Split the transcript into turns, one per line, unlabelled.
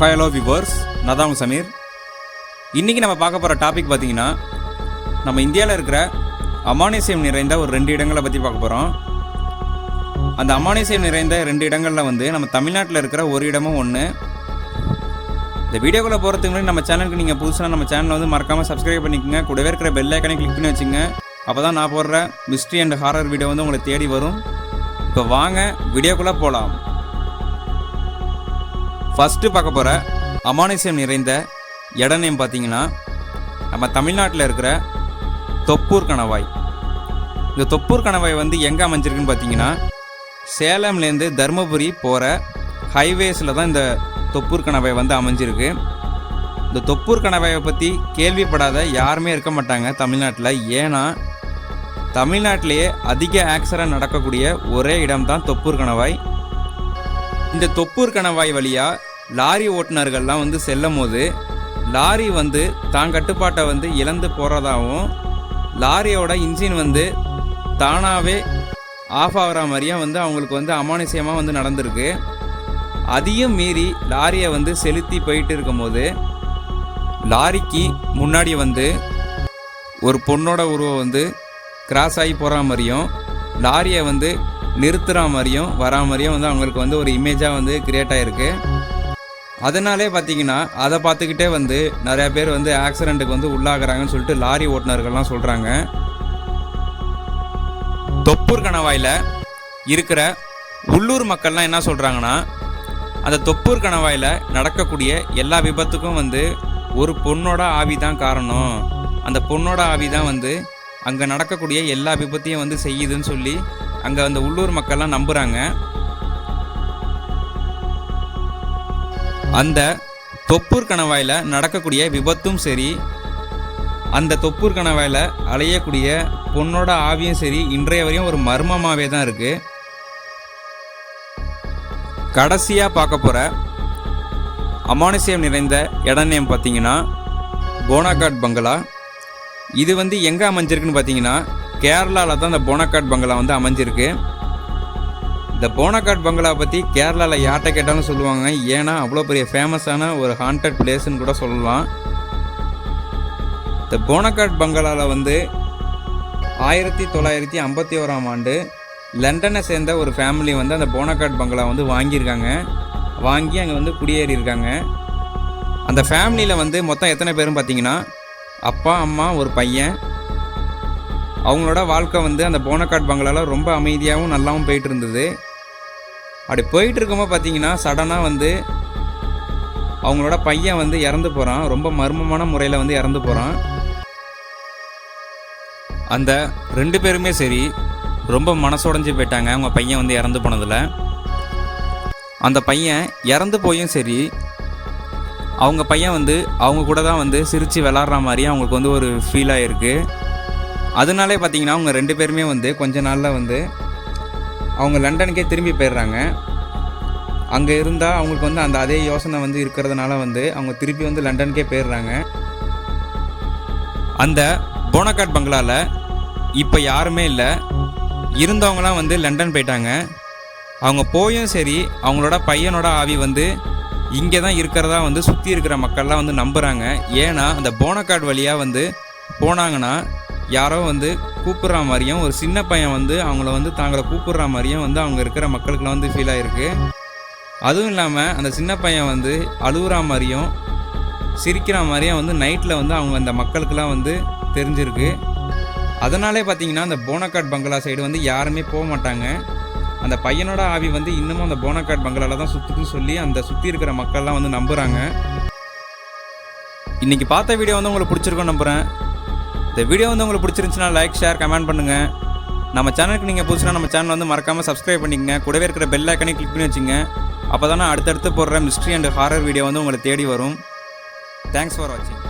Hi hello viewers நான் தான் சமீர். இன்றைக்கி நம்ம பார்க்க போகிற டாபிக் பார்த்திங்கன்னா நம்ம இந்தியாவில் இருக்கிற அமானுஷ்யம் நிறைந்த ஒரு ரெண்டு இடங்களை பற்றி பார்க்க போகிறோம் அந்த அமானுஷ்யம் நிறைந்த ரெண்டு இடங்களில் வந்து நம்ம தமிழ்நாட்டில் இருக்கிற ஒரு இடமும் ஒன்று இந்த வீடியோக்குள்ளே போகிறதுக்கு முன்னாடி நம்ம சேனலுக்கு நீங்கள் புதுசாக நம்ம சேனலை வந்து மறக்காமல் சப்ஸ்கிரைப் பண்ணிக்கோங்க. கூடவே இருக்கிற பெல் ஐக்கனை கிளிக் பண்ணி வச்சுங்க அப்போ தான் நான் போடுற மிஸ்ட்ரி அண்ட் ஹாரர் வீடியோ வந்து உங்களை தேடி வரும். இப்போ வாங்க வீடியோக்குள்ளே போகலாம் ஃபஸ்ட்டு பார்க்க போகிற அமானுஷ்யம் நிறைந்த இட நேம் பார்த்தீங்கன்னா நம்ம தமிழ்நாட்டில் இருக்கிற தொப்பூர் கணவாய். இந்த தொப்பூர் கணவாய் வந்து எங்கே அமைஞ்சிருக்குன்னு பார்த்தீங்கன்னா சேலம்லேருந்து தருமபுரி போகிற ஹைவேஸில் தான் இந்த தொப்பூர் கணவாய் வந்து அமைஞ்சிருக்கு. இந்த தொப்பூர் கணவாயை பற்றி கேள்விப்படாத யாருமே இருக்க மாட்டாங்க தமிழ்நாட்டில். ஏன்னா தமிழ்நாட்டிலேயே அதிக ஆக்சிடென்ட் நடக்கக்கூடிய ஒரே இடம் தான் தொப்பூர் கணவாய். இந்த தொப்பூர் கணவாய் வழியாக லாரி ஓட்டுநர்கள்லாம் வந்து செல்லும் போது லாரி வந்து தான் கட்டுப்பாட்டை வந்து இழந்து போகிறதாகவும் லாரியோட இன்ஜின் வந்து தானாகவே ஆஃப் ஆகிற மாதிரியும் வந்து அவங்களுக்கு வந்து அமானுஷ்யமாக வந்து நடந்திருக்கு. அதையும் மீறி லாரியை வந்து செலுத்தி போயிட்டு இருக்கும்போது லாரிக்கு முன்னாடி வந்து ஒரு பொண்ணோட உருவம் வந்து கிராஸ் ஆகி போகிற மாதிரியும் லாரியை வந்து நிறுத்துகிற மாதிரியும் வரா மாதிரியும் வந்து அவங்களுக்கு வந்து ஒரு இமேஜாக வந்து கிரியேட் ஆகிருக்கு அதனாலே பார்த்தீங்கன்னா அதை பார்த்துக்கிட்டே வந்து நிறையா பேர் வந்து ஆக்சிடெண்ட்டுக்கு வந்து உள்ளாகிறாங்கன்னு சொல்லிட்டு லாரி ஓட்டுநர்கள்லாம் சொல்கிறாங்க தொப்பூர் கணவாயில் இருக்கிற உள்ளூர் மக்கள்லாம் என்ன சொல்கிறாங்கன்னா அந்த தொப்பூர் கணவாயில் நடக்கக்கூடிய எல்லா விபத்துக்கும் வந்து ஒரு பொண்ணோட ஆவி தான் காரணம். அந்த பொண்ணோட ஆவி தான் வந்து அங்கே நடக்கக்கூடிய எல்லா விபத்தையும் வந்து செய்யுதுன்னு சொல்லி அங்கே அந்த உள்ளூர் மக்கள்லாம் நம்புகிறாங்க அந்த தொப்பூர் கணவாயில் நடக்கக்கூடிய விபத்தும் சரி அந்த தொப்பூர் கணவாயில் அலையக்கூடிய பொண்ணோட ஆவியும் சரி இன்றைய வரையும் ஒரு மர்மமாகவே தான் இருக்குது கடைசியாக பார்க்க போகிற அமானுஷியம் நிறைந்த இடம் நேம் பார்த்தீங்கன்னா போனாகாட் பங்களா. இது வந்து எங்கே அமைஞ்சிருக்குன்னு பார்த்தீங்கன்னா கேரளாவில் தான் அந்த போனாகாட் பங்களா வந்து அமைஞ்சிருக்கு. இந்த போனகாட் பங்களா பற்றி கேரளாவில் யார்கிட்ட கேட்டாலும் சொல்லுவாங்க. ஏன்னா அவ்வளோ பெரிய ஃபேமஸான ஒரு ஹாண்டட் பிளேஸ்ன்னு கூட சொல்லலாம். இந்த போனகாட் பங்களாவில் வந்து ஆயிரத்தி தொள்ளாயிரத்தி ஐம்பத்தி ஓராம் ஆண்டு லண்டனை சேர்ந்த ஒரு ஃபேமிலி வந்து அந்த போனகாட் பங்களா வந்து வாங்கியிருக்காங்க. வாங்கி அங்கே வந்து குடியேறி இருக்காங்க அந்த ஃபேமிலியில் வந்து மொத்தம் எத்தனை பேரும் பார்த்தீங்கன்னா அப்பா அம்மா ஒரு பையன். அவங்களோட வாழ்க்கை வந்து அந்த போனக்காட் பங்களாவில் ரொம்ப அமைதியாகவும் நல்லாவும் போயிட்டு இருந்தது. அப்படி போயிட்டு இருக்கும்போது பார்த்தீங்கன்னா சடனாக வந்து அவங்களோட பையன் வந்து இறந்து போகிறான் ரொம்ப மர்மமான முறையில் வந்து இறந்து போகிறான் அந்த ரெண்டு பேருமே சரி ரொம்ப மனசுடைஞ்சு போயிட்டாங்க. அவங்க பையன் வந்து இறந்து போனதில். அந்த பையன் இறந்து போயும் சரி அவங்க பையன் வந்து அவங்க கூட தான் வந்து சிரித்து விளாட்ற மாதிரி அவங்களுக்கு வந்து ஒரு ஃபீல் ஆகிருக்கு அதனாலே பார்த்தீங்கன்னா அவங்க ரெண்டு பேருமே வந்து கொஞ்ச நாளில் வந்து அவங்க லண்டனுக்கே திரும்பி போயிடுறாங்க. அங்கே இருந்தால் அவங்களுக்கு வந்து அந்த அதே யோசனை வந்து இருக்கிறதுனால வந்து அவங்க திருப்பி வந்து லண்டனுக்கே போயிடுறாங்க. அந்த போனகாட் பங்களாவில் இப்போ யாருமே இல்லை. இருந்தவங்களாம் வந்து லண்டன் போயிட்டாங்க. அவங்க போயும் சரி அவங்களோட பையனோட ஆவி வந்து இங்கே தான் இருக்கிறதா வந்து சுற்றி இருக்கிற மக்கள்லாம் வந்து நம்புகிறாங்க ஏன்னா அந்த போனக்காட் வழியாக வந்து போனாங்கன்னா யாரோ வந்து கூப்பிட்ற மாதிரியும் ஒரு சின்ன பையன் வந்து அவங்கள வந்து தாங்களை கூப்பிட்ற மாதிரியும் வந்து அவங்க இருக்கிற மக்களுக்குலாம் வந்து ஃபீல் ஆகிருக்கு அதுவும் இல்லாமல் அந்த சின்ன பையன் வந்து அழுகுற மாதிரியும் சிரிக்கிற மாதிரியும் வந்து நைட்டில் வந்து அவங்க அந்த மக்களுக்கெல்லாம் வந்து தெரிஞ்சிருக்கு. அதனாலே பார்த்தீங்கன்னா அந்த போனக்காட் பங்களா சைடு வந்து யாருமே போக மாட்டாங்க. அந்த பையனோட ஆவி வந்து இன்னமும் அந்த போனக்காட் பங்களாவில் தான் சுற்றுதுன்னு சொல்லி அந்த சுற்றி இருக்கிற மக்கள்லாம் வந்து நம்புகிறாங்க இன்றைக்கி பார்த்த வீடியோ வந்து உங்களுக்கு பிடிச்சிருக்கோம் நம்புகிறேன் இந்த வீடியோ வந்து உங்களுக்கு பிடிச்சிருந்துச்சுன்னா லைக் ஷேர் கமெண்ட் பண்ணுங்கள் நம்ம சேனலுக்கு நீங்கள் புதுசுனா நம்ம சேனல் வந்து மறக்காமல் சப்ஸ்கிரைப் பண்ணிக்கங்க. கூடவே இருக்கிற பெல் ஐக்கனை கிளிக் பண்ணி வச்சுங்க. அப்போ தானே அடுத்தடுத்து போடுற மிஸ்ட்ரி அண்ட் ஹாரர் வீடியோ வந்து உங்களை தேடி வரும். தேங்க்ஸ் ஃபார் வாட்சிங்